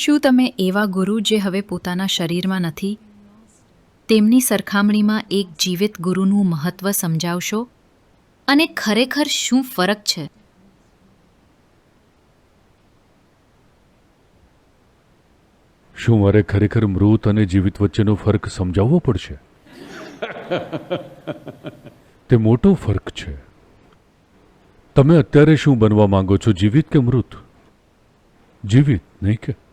શું તમે એવા ગુરુ જે હવે પોતાના શરીરમાં નથી? તેમની સરખામણીમાં એક જીવિત ગુરુનું મહત્વ સમજાવશો? અને ખરેખર શું ફરક છે? શું મારે ખરેખર મૃત અને જીવિત વચ્ચેનો ફરક સમજાવવો પડશે? તે મોટો ફરક છે. તમે અત્યારે શું બનવા માંગો છો, જીવિત કે મૃત? જીવિત, નહીં કે?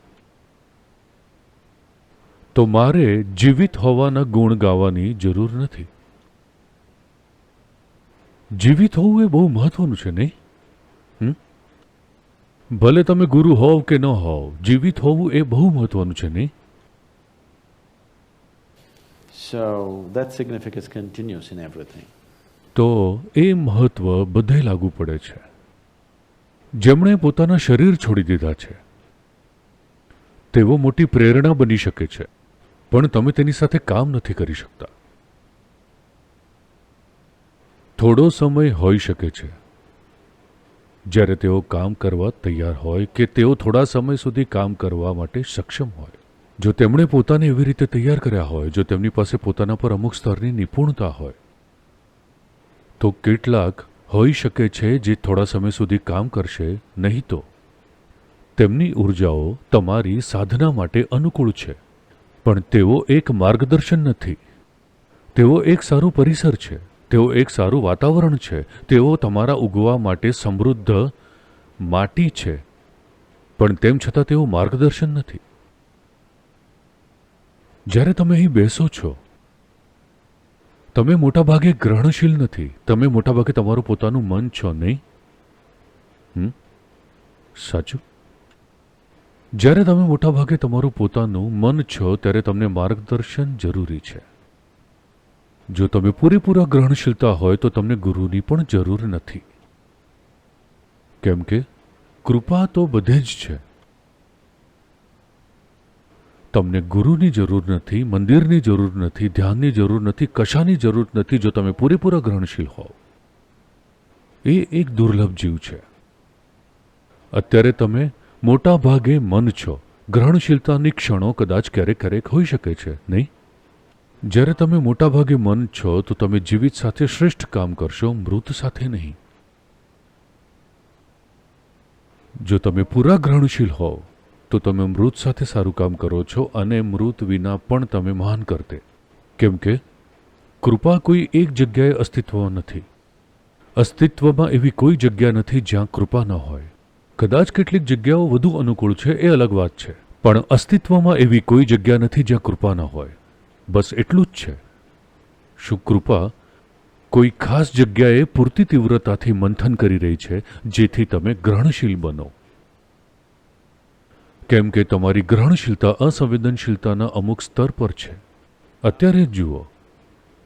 તો મારે જીવિત હોવાના ગુણ ગાવાની જરૂર નથી. જીવિત હોવું એ બહુ મહત્વનું છે નહીં? ભલે તમે ગુરુ હોવ કે ન હોવ જીવિત હોવું એ બહુ મહત્વનું છે નહીં? So that significance continues in everything. તો એ મહત્વ બધે લાગુ પડે છે. જેમણે પોતાના શરીર છોડી દીધા છે તેઓ મોટી પ્રેરણા બની શકે છે. પણ તમે તેની સાથે કામ નથી કરી શકતા. થોડો સમય હોઈ શકે છે. જ્યારે તેઓ કામ કરવા તૈયાર હોય કે તેઓ થોડા સમય સુધી કામ કરવા માટે સક્ષમ હોય. જો તેમણે પોતાને એવી રીતે તૈયાર કર્યા હોય, જો તેમની પાસે પોતાના પર અમુક સ્તરની નિપુણતા હોય, તો કેટલાક હોઈ શકે છે જે થોડા સમય સુધી કામ કરશે, નહીં તો તેમની ઉર્જાઓ તમારી સાધના માટે અનુકૂળ છે. પણ તેઓ એક માર્ગદર્શન નથી. તેઓ એક સારું પરિસર છે. તેઓ એક સારું વાતાવરણ છે. તેઓ તમારા ઉગવા માટે સમૃદ્ધ માટી છે. પણ તેમ છતાં તેઓ માર્ગદર્શન નથી. જ્યારે તમે અહીં બેસો છો, તમે મોટાભાગે ગ્રહણશીલ નથી. તમે મોટાભાગે તમારું પોતાનું મન છો નહીં? સાચું? જ્યારે તમે મોટાભાગે તમારું પોતાનું મન છો, ત્યારે તમને માર્ગદર્શન જરૂરી છે. જો તમે પૂરેપૂરા ગ્રહણશીલતા હોય, તો તમને ગુરુની પણ જરૂર નથી. કેમ કે, કૃપા તો બધે જ છે. તમને ગુરુની જરૂર નથી, મંદિરની જરૂર નથી, ધ્યાનની જરૂર નથી, કશાની જરૂર નથી, જો તમે પૂરેપૂરા ગ્રહણશીલ હોવ. એ એક દુર્લભ જીવ છે. અત્યારે તમે મોટા ભાગે મન છો. ગ્રહણશીલતાની ક્ષણો કદાચ ક્યારેક ક્યારેક હોઈ શકે છે, નહીં? જ્યારે તમે મોટાભાગે મન છો, તો તમે જીવિત સાથે શ્રેષ્ઠ કામ કરશો, મૃત સાથે નહીં. જો તમે પૂરા ગ્રહણશીલ હોવ તો તમે મૃત સાથે સારું કામ કરો છો અને મૃત વિના પણ તમે મહાન કરતે. કેમ કે, કૃપા કોઈ એક જગ્યાએ અસ્તિત્વ નથી. અસ્તિત્વમાં એવી કોઈ જગ્યા નથી જ્યાં કૃપા ન હોય. કદાચ કેટલીક જગ્યાઓ વધુ અનુકૂળ છે એ અલગ વાત છે. પણ અસ્તિત્વમાં એવી કોઈ જગ્યા નથી જ્યાં કૃપા ન હોય. બસ એટલું જ છે. શું કૃપા કોઈ ખાસ જગ્યાએ પૂરતી તીવ્રતાથી મંથન કરી રહી છે જેથી તમે ગ્રહણશીલ બનો? કેમ કે તમારી ગ્રહણશીલતા અસંવેદનશીલતાના અમુક સ્તર પર છે. અત્યારે જ જુઓ.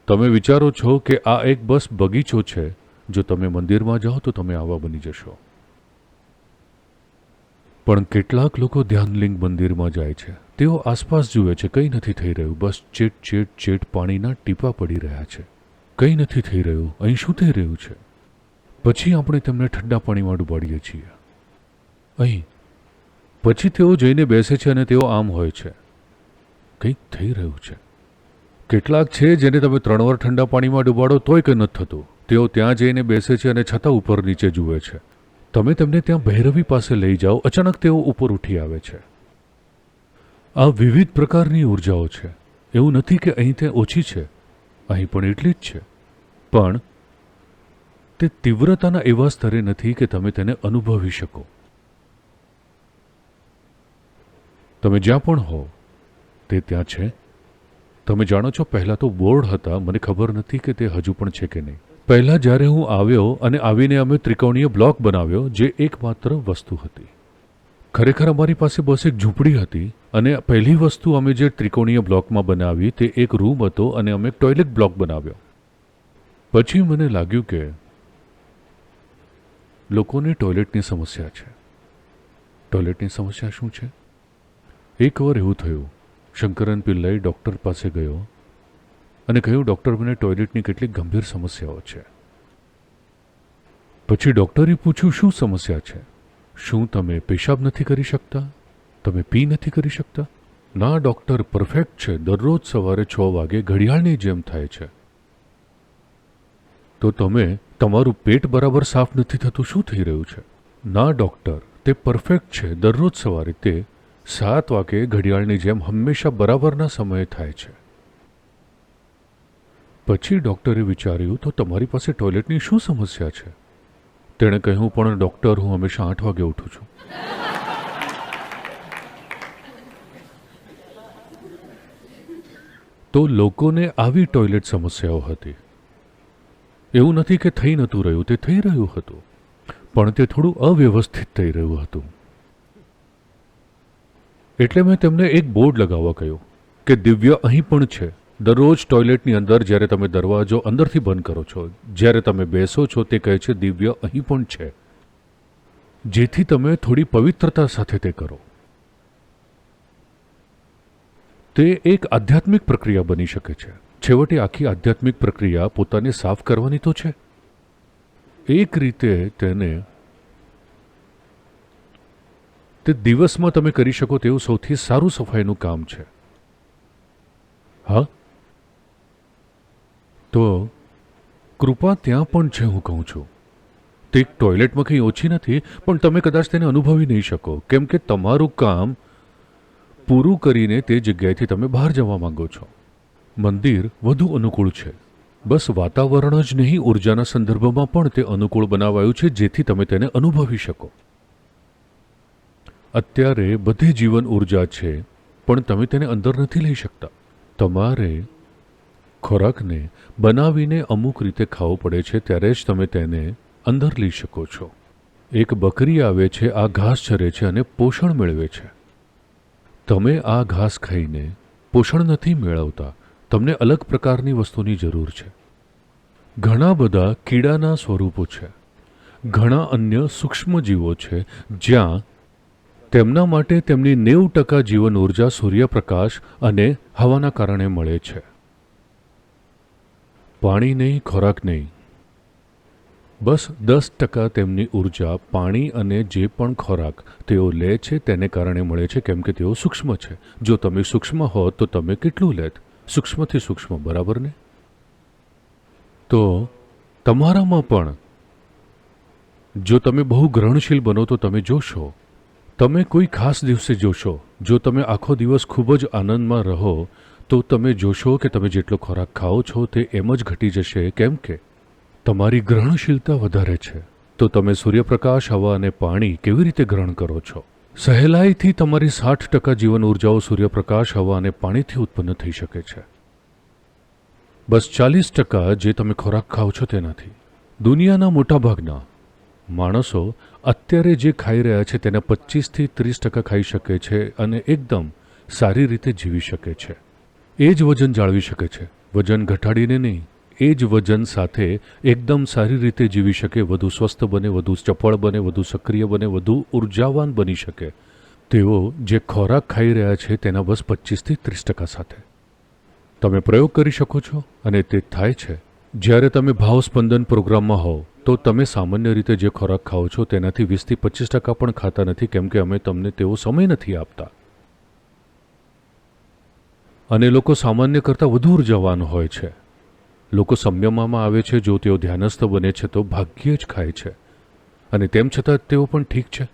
તમે વિચારો છો કે આ એક બસ બગીચો છે. જો તમે મંદિરમાં જાઓ તો તમે આવા બની જશો. પણ કેટલાક લોકો ધ્યાનલિંગ મંદિરમાં જાય છે. તેઓ આસપાસ જુએ છે, કંઈ નથી થઈ રહ્યું. બસ ચેટ ચેટ ચેટ પાણીના ટીપા પડી રહ્યા છે. કંઈ નથી થઈ રહ્યું. અહીં શું થઈ રહ્યું છે? પછી આપણે તેમને ઠંડા પાણીમાં ડૂબાડીએ છીએ. અહીં. પછી તેઓ જઈને બેસે છે અને તેઓ આમ હોય છે. કંઈક થઈ રહ્યું છે. કેટલાક છે જેને તમે ત્રણ વાર ઠંડા પાણીમાં ડૂબાડો તોય કંઈ નથી થતું. તેઓ ત્યાં જઈને બેસે છે અને છતાં ઉપર નીચે જુએ છે. તમે તેમને ત્યાં ભૈરવી પાસે લઈ જાઓ, અચાનક તેઓ ઉપર ઉઠી આવે છે. આ વિવિધ પ્રકારની ઉર્જાઓ છે. એવું નથી કે અહીં તે ઓછી છે. અહીં પણ એટલી જ છે. પણ તે તીવ્રતાના એવા સ્તરે નથી કે તમે તેને અનુભવી શકો. તમે જ્યાં પણ હો, તે ત્યાં છે. તમે જાણો છો, પહેલાં તો બોર્ડ હતા, મને ખબર નથી કે તે હજુ પણ છે કે નહીં. પહેલાં જ્યારે હું આવ્યો અને આવીને અમે ત્રિકોણીય બ્લોક બનાવ્યો, જે એકમાત્ર વસ્તુ હતી. ખરેખર અમારી પાસે બસ એક ઝૂંપડી હતી અને પહેલી વસ્તુ અમે જે ત્રિકોણીય બ્લોકમાં બનાવી તે એક રૂમ હતો અને અમે ટોયલેટ બ્લોક બનાવ્યો. પછી મને લાગ્યું કે લોકોને ટોયલેટની સમસ્યા છે. ટોયલેટની સમસ્યા શું છે? એકવાર એવું થયું. શંકરન પિલ્લાઈ ડૉક્ટર પાસે ગયો અને કહ્યું, ડૉક્ટર, મને ટોયલેટની કેટલીક ગંભીર સમસ્યાઓ છે. પછી ડૉક્ટરે પૂછ્યું, શું સમસ્યા છે? શું તમે પેશાબ નથી કરી શકતા? તમે પી નથી કરી શકતા? ના, ડૉક્ટર, પરફેક્ટ છે. દરરોજ સવારે છ વાગે ઘડિયાળની જેમ થાય છે. તો તમે, તમારું પેટ બરાબર સાફ નથી થતું, શું થઈ રહ્યું છે? ના, ડૉક્ટર, તે પરફેક્ટ છે. દરરોજ સવારે તે સાત વાગે ઘડિયાળની જેમ હંમેશા બરાબરના સમયે થાય છે. પછી ડૉક્ટરે વિચાર્યું, તો તમારી પાસે ટોયલેટની શું સમસ્યા છે? તેણે કહ્યું પણ ડૉક્ટર, હું હંમેશા આઠ વાગે ઉઠું છું. તો લોકોને આવી ટોયલેટ સમસ્યાઓ હતી. એવું નથી કે થઈ નહોતું રહ્યું, તે થઈ રહ્યું હતું, પણ તે થોડું અવ્યવસ્થિત થઈ રહ્યું હતું. એટલે મેં તેમને એક બોર્ડ લગાવવા કહ્યું કે દિવ્ય અહીં પણ છે. દરરોજ ટોયલેટની અંદર જ્યારે તમે દરવાજો અંદરથી બંધ કરો છો, જ્યારે તમે બેસો છો, તે કહે છે, દિવ્ય અહીં પણ છે. જેથી તમે થોડી પવિત્રતા સાથે તે કરો. તે એક આધ્યાત્મિક પ્રક્રિયા બની શકે છે. છેવટે આખી આધ્યાત્મિક પ્રક્રિયા પોતાને સાફ કરવાની તો છે. એક રીતે તેને તે દિવસમાં તમે કરી શકો તેવું સૌથી સારું સફાઈનું કામ છે. હા? તો કૃપા ત્યાં પણ છે હું કહું છું. તે ટોયલેટમાં કંઈ ઓછી નથી, પણ તમે કદાચ તેને અનુભવી નહીં શકો. કેમ કે તમારું કામ પૂરું કરીને તે જગ્યાએથી તમે બહાર જવા માંગો છો. મંદિર વધુ અનુકૂળ છે. બસ વાતાવરણ જ નહીં, ઉર્જાના સંદર્ભમાં પણ તે અનુકૂળ બનાવાયું છે, જેથી તમે તેને અનુભવી શકો. અત્યારે બધી જીવન ઊર્જા છે, પણ તમે તેને અંદર નથી લઈ શકતા. તમારે ખોરાકને બનાવીને અમુક રીતે ખાવો પડે છે, ત્યારે જ તમે તેને અંદર લઈ શકો છો. એક બકરી આવે છે, આ ઘાસ ચરે છે અને પોષણ મેળવે છે. તમે આ ઘાસ ખાઈને પોષણ નથી મેળવતા, તમને અલગ પ્રકારની વસ્તુની જરૂર છે. ઘણા બધા કીડાના સ્વરૂપો છે. ઘણા અન્ય સૂક્ષ્મજીવો છે, જ્યાં તેમના માટે તેમની નેવું ટકા જીવન ઊર્જા સૂર્યપ્રકાશ અને હવાના કારણે મળે છે. પાણી નહીં, ખોરાક નહીં. બસ દસ ટકા તેમની ઊર્જા, પાણી અને જે પણ ખોરાક તેઓ લે છે તેને કારણે મળે છે, કેમ કે તેઓ સૂક્ષ્મ છે. જો તમે સૂક્ષ્મ હો, તો તમે કેટલું લેત? સૂક્ષ્મથી સૂક્ષ્મ, બરાબર ને? તો તમારામાં પણ, જો તમે બહુ ગ્રહણશીલ બનો, તો તમે જોશો. તમે કોઈ ખાસ દિવસે જોશો. જો તમે આખો દિવસ ખૂબ જ આનંદમાં રહો તો તમે જોશો કે તમે જેટલો ખોરાક ખાઓ છો તે એમ જ ઘટી જશે, કેમ કે તમારી ગ્રહણશીલતા વધારે છે. તો તમે સૂર્યપ્રકાશ, હવા અને પાણી કેવી રીતે ગ્રહણ કરો છો? સહેલાઈથી તમારી સાઠ ટકા જીવન ઉર્જાઓ સૂર્યપ્રકાશ, હવા અને પાણીથી ઉત્પન્ન થઈ શકે છે. બસ ચાલીસ ટકા જે તમે ખોરાક ખાઓ છો તેનાથી. દુનિયાના મોટાભાગના માણસો અત્યારે જે ખાઈ રહ્યા છે તેના પચીસથી ત્રીસ ટકા ખાઈ શકે છે અને એકદમ સારી રીતે જીવી શકે છે. એ જ વજન જાળવી શકે છે. વજન ઘટાડીને નહીં, એ જ વજન સાથે એકદમ સારી રીતે જીવી શકે, વધુ સ્વસ્થ બને, વધુ ચપળ બને, વધુ સક્રિય બને, વધુ ઉર્જાવાન બની શકે. તેઓ જે ખોરાક ખાઈ રહ્યા છે તેના બસ પચીસથી ત્રીસ ટકા સાથે. તમે પ્રયોગ કરી શકો છો અને તે થાય છે. જ્યારે તમે ભાવ સ્પંદન પ્રોગ્રામમાં હોવ, તો તમે સામાન્ય રીતે જે ખોરાક ખાઓ છો તેનાથી વીસથી પચીસ ટકા પણ ખાતા નથી, કેમ કે અમે તમને તેવો સમય નથી આપતા. અને લોકો સામાન્ય કરતાં વધુ ઉર્જાવાન હોય છે. લોકો સંયમવામાં આવે છે, જો તેઓ ધ્યાનસ્થ બને છે, તો ભાગ્યે જ ખાય છે. અને તેમ છતાં તેઓ પણ ઠીક છે.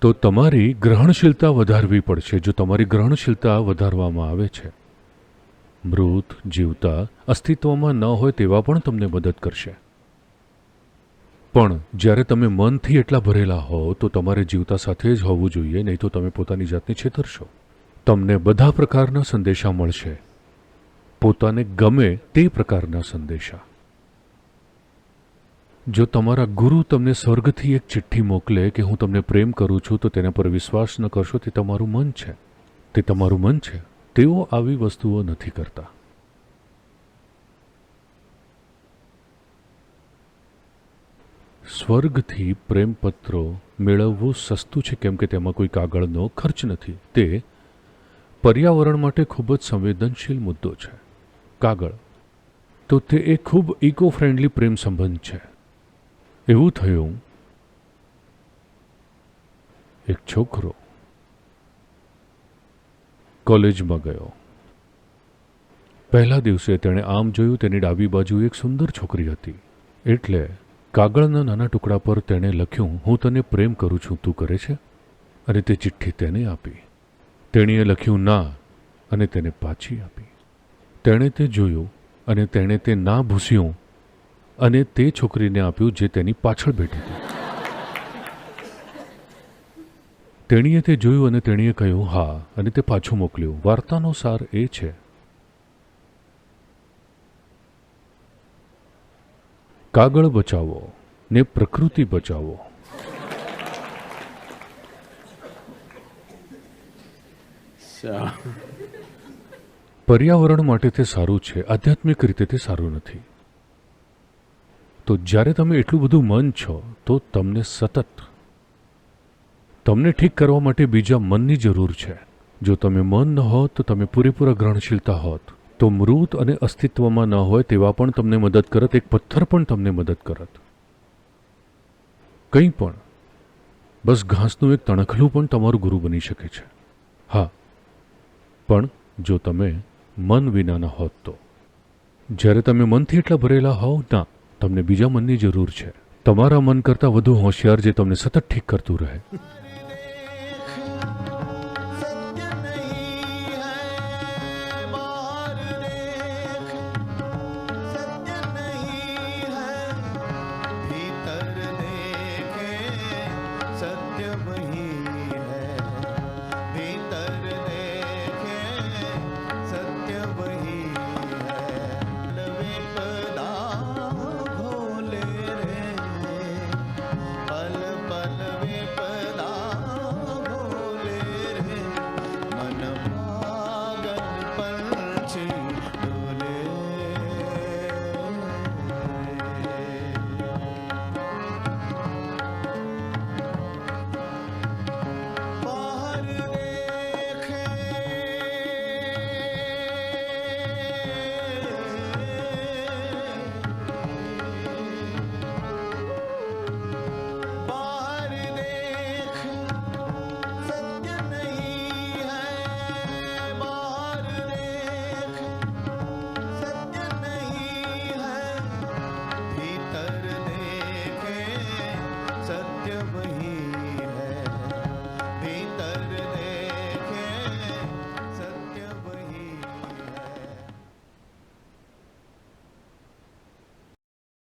તો તમારી ગ્રહણશીલતા વધારવી પડશે, જો તમારી ગ્રહણશીલતા વધારવામાં આવે છે. મૃત, જીવતા, અસ્તિત્વમાં ન હોય તેવા પણ તમને મદદ કરશે. પણ જ્યારે તમે મનથી એટલા ભરેલા હો, તો તમારે જીવતા સાથે જ હોવું જોઈએ, નહીં તો તમે પોતાની જાતને છેતરશો. તમને બધા પ્રકારના સંદેશા મળશે. પોતાને ગમે તે પ્રકારના સંદેશા. જો તમારા ગુરુ તમને સ્વર્ગથી એક ચિઠ્ઠી મોકલે કે હું તમને પ્રેમ કરું છું, તો તેના પર વિશ્વાસ ન કરશો, તે તમારું મન છે. તે તમારું મન છે. તેઓ આવી વસ્તુઓ નથી કરતા. સ્વર્ગથી પ્રેમપત્રો મેળવવું સસ્તું છે, કેમ કે તેમાં કોઈ કાગળનો ખર્ચ નથી. તે પર્યાવરણ માટે ખૂબ જ સંવેદનશીલ મુદ્દો છે. કાગળ. તો તે એક ખૂબ ઇકો ફ્રેન્ડલી પ્રેમ સંબંધ છે. એવું થયું. એક છોકરો કોલેજમાં ગયો. પહેલા દિવસે તેણે આમ જોયું તેની ડાબી બાજુ એક સુંદર છોકરી હતી. એટલે કાગળના નાના ટુકડા પર તેણે લખ્યું, હું તને પ્રેમ કરું છું, તું કરે છે? અને તે ચિઠ્ઠી તેને આપી. તેણીએ લખ્યું, ના, અને તેને પાછી આપી. તેણે તે જોયું અને તેણે તે ના ભૂસ્યું અને તે છોકરીને આપ્યું જે તેની પાછળ બેઠી હતી. તેણીએ તે જોયું અને તેણીએ કહ્યું, હા, અને તે પાછું મોકલ્યું. વાર્તાનો સાર એ છે. કાગળ બચાવો ને પ્રકૃતિ બચાવો. પર્યાવરણ માટે તે સારું છે, આધ્યાત્મિક રીતે તે સારું નથી. તો જ્યારે તમે એટલું બધું મન છો, તો તમને સતત, તમને ઠીક કરવા માટે બીજા મનની જરૂર છે. જો તમે મન ન હોત તો તમે પૂરેપૂરા ગ્રહણશીલતા હોત, તો મૃત અને અસ્તિત્વમાં ન હોય તેવા પણ તમને મદદ કરત, એક પથ્થર પણ તમને મદદ કરત. કંઈ પણ. બસ ઘાસનું એક તણખલું પણ તમારું ગુરુ બની શકે છે. હા પણ જો તમે મન વિનાના હોત તો. જ્યારે તમે મનથી એટલા ભરેલા હોવ ના, તમને બીજા મનની જરૂર છે. તમારા મન કરતાં વધુ હોશિયાર જે તમને સતત ઠીક કરતું રહે.